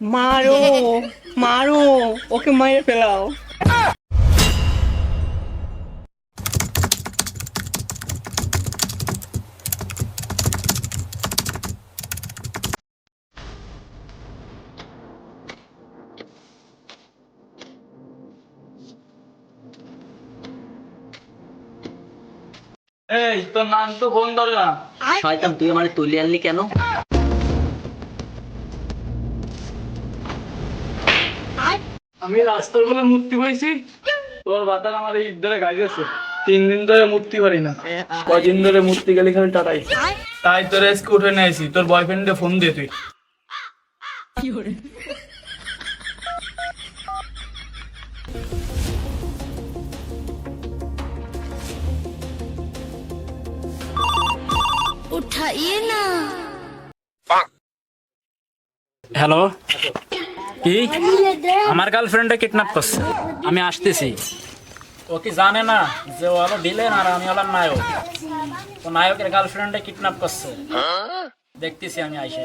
মারো মারো ওকে মেরে ফেলাও। এই তোর নাম তো ফোন ধরে না শয়তান তুই আমার তুলে আনলি কেন? আমি রাস্তার বলে মুক্তি পাইছি। তোর বাতার আমার এই ধরে গাইতেছে। তিন দিন ধরে মুক্তি পারি না। কদিন ধরে মুক্তি গেলে খালি টাটাই। তাই তোর এসকে উঠে নিয়েছি তোর বয়ফ্রেন্ডে ফোন দে তুই। উঠাইয়ে না। হ্যালো কি আমার গার্লফ্রেন্ডে কিডন্যাপ করছে। আমি আসতেছি। ও কি জানে না যে ও হলো ভিলেন আর আমি হলাম নায়ক। তো নায়কের গার্লফ্রেন্ডে কিডন্যাপ করছে। দেখতেছি আমি আইসে।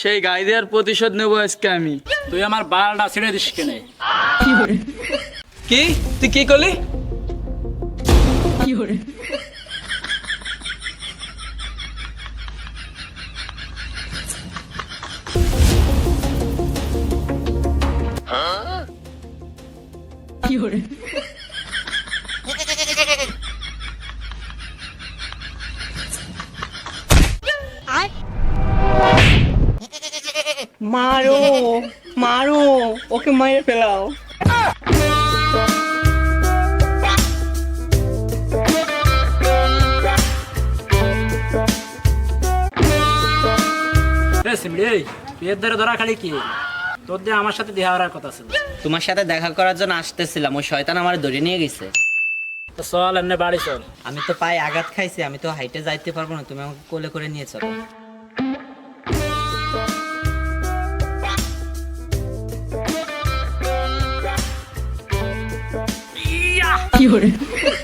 সেই গাই দেওয়ার প্রতিশোধ নেব আজকে আমি। তুই আমার বালটা ছিঁড়ে দিস কেনে। কি? তুই কি করলি? মারো মারো ওকে মেরে ফেলাও। ধরা খালি কি? তোর দিয়ে আমার সাথে দেখা করার কথা ছিল। তোমার সাথে দেখা করার জন্য আসতেছিলাম ওই শয়তান আমার ধরে নিয়ে গেছে। তো চল এমনি বাড়ি চল। আমি তো পায়ে আঘাত খাইছি আমি তো হাইটে যাইতে পারব না তুমি আমাকে কোলে করে নিয়ে চলো। কি